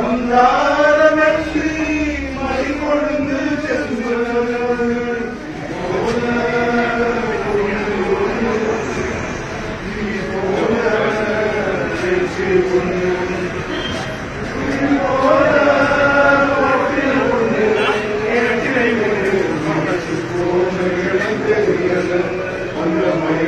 மந்தாரமற்றி மறிகொழுந்து கொழுந்து ஒன்று ஒன்று ஒன்று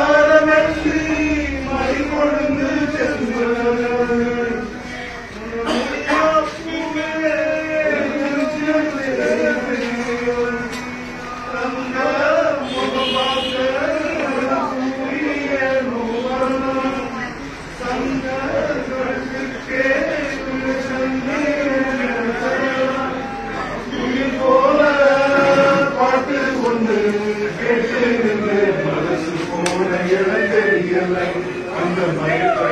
அந்த மயக்க